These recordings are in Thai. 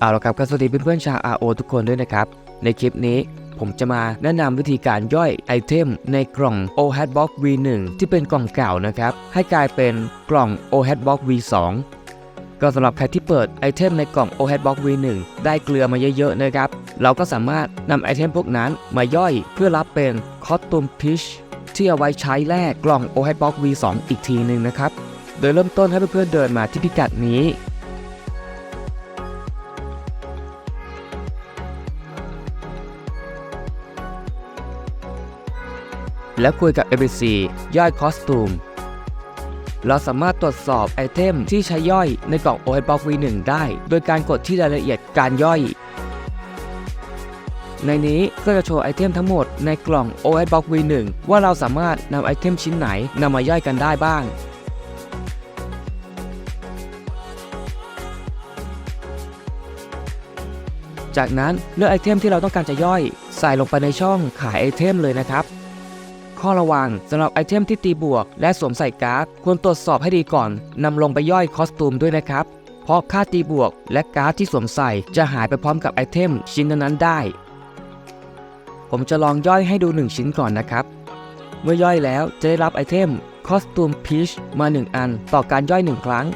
เอาละครับก็สวัสดีเพื่อนๆชาว RO ทุกคนด้วยนะครับ ในคลิปนี้ผมจะมาแนะนำวิธีการย่อยไอเทมในกล่อง o h a d Box V1 ที่เป็นกล่องเก่านะครับ ให้กลายเป็นกล่อง o h a d Box V2 ก็สำหรับใครที่เปิดไอเทมในกล่อง o h a d Box V1 ได้เกลือมาเยอะๆนะครับ เราก็สามารถนำไอเทมพวกนั้นมาย่อยเพื่อรับเป็นคอสตูมพิชที่เอาไว้ใช้แลกกล่อง o h a d Box V2 อีกทีหนึ่งนะครับ โดยเริ่มต้นให้เพื่อนๆเดินมาที่พิกัดนี้ แล้วคุยกับ ABC ย่อยคอสตูม เราสามารถตรวจสอบไอเทมที่ใช้ย่อยในกล่อง o h Box V1 ได้ โดยการกดที่รายละเอียดการย่อย ในนี้ก็จะโชว์ไอเทมทั้งหมดในกล่อง o h Box V1 ว่าเราสามารถนำไอเทมชิ้นไหนนำมาย่อยกันได้บ้างจากนั้นเลือกไอเทมที่เราต้องการจะย่อย ใส่ลงไปในช่องขายไอเทมเลยนะครับ ข้อระวังสำหรับไอเทมที่ตีบวก และสวมใส่การ์ดควรตรวจสอบให้ดีก่อนนำลงไปย่อยคอสตูมด้วยนะครับ เพราะค่าตีบวก และการ์ดที่สวมใส่จะหายไปพร้อมกับไอเทมชิ้นนั้นๆได้ ผมจะลองย่อยให้ดู 1 ชิ้นก่อนนะครับ เมื่อย่อยแล้วจะได้รับไอเทมคอสตูมพีชมา 1 อัน ต่อการย่อย 1 ครั้ง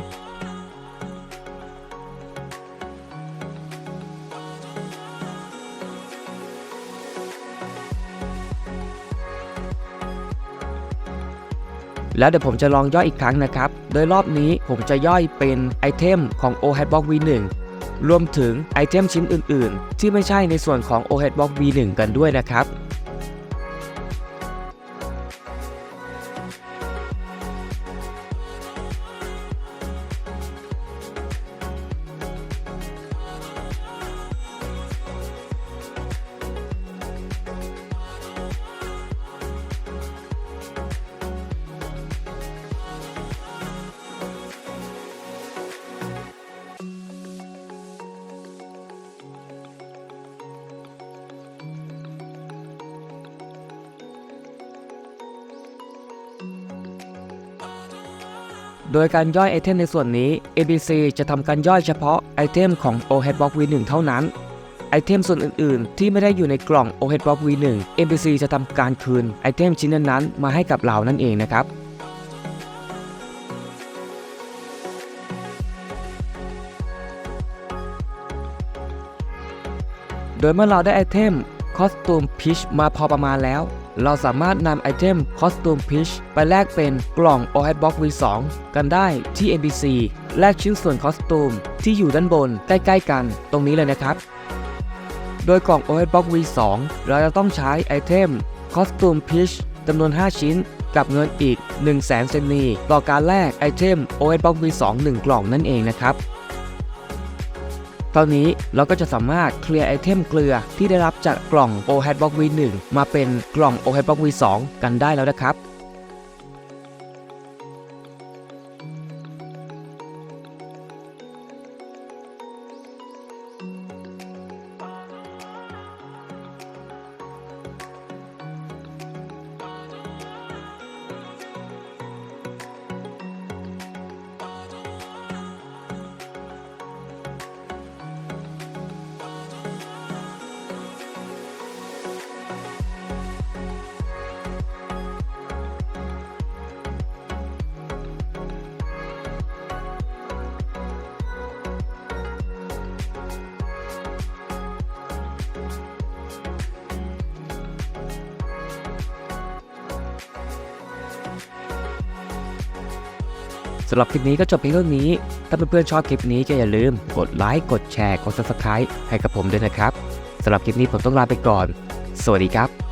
แล้วเดี๋ยวผมจะลองย่อยอีกครั้งนะครับ โดยรอบนี้ผมจะย่อยเป็นไอเทมของ o h a d Box V1 รวมถึงไอเทมชิ้นอื่น ๆ ที่ไม่ใช่ในส่วนของ o h a d Box V1 กันด้วยนะครับ โดยการย่อยไอเทมในส่วนนี้ ABC จะทำการย่อยเฉพาะไอเทมของ o h a d Box V1 เท่านั้น ไอเทมส่วนอื่นๆ ที่ไม่ได้อยู่ในกล่อง o h a d Box V1 ABC จะทำการคืนไอเทมชิ้นนั้นๆ มาให้กับเรานั่นเองนะครับโดยเมื่อเราได้ไอเทมคอสตูมพิชมาพอประมาณแล้ว เราสามารถนำไอเทมคอสตูมพิชไปแลกเป็นกล่อง o h a d Box V2 กันได้ที่ NPC แลกชิ้นส่วนคอสตูมที่อยู่ด้านบนใกล้ๆกันตรงนี้เลยนะครับ โดยกล่อง o h a d Box V2 เราจะต้องใช้ไอเทมคอสตูมพิชจำนวน 5 ชิ้นกับเงินอีก 1 0 0 0 0แสนเซนีต่อการแลกไอเทม o h a d Box V2 1 กล่องนั่นเองนะครับ ตอนนี้เราก็จะสามารถเคลียร์ไอเทมเกลือที่ได้รับจากกล่อง o h a d Box V1 มาเป็นกล่อง o h a d Box V2 กันได้แล้วนะครับ สำหรับคลิปนี้ก็จบเพียงเท่านี้ ถ้าเพื่อนๆชอบคลิปนี้ก็อย่าลืม กดไลค์ กดแชร์ กด subscribe ให้กับผมด้วยนะครับ สำหรับคลิปนี้ผมต้องลาไปก่อน สวัสดีครับ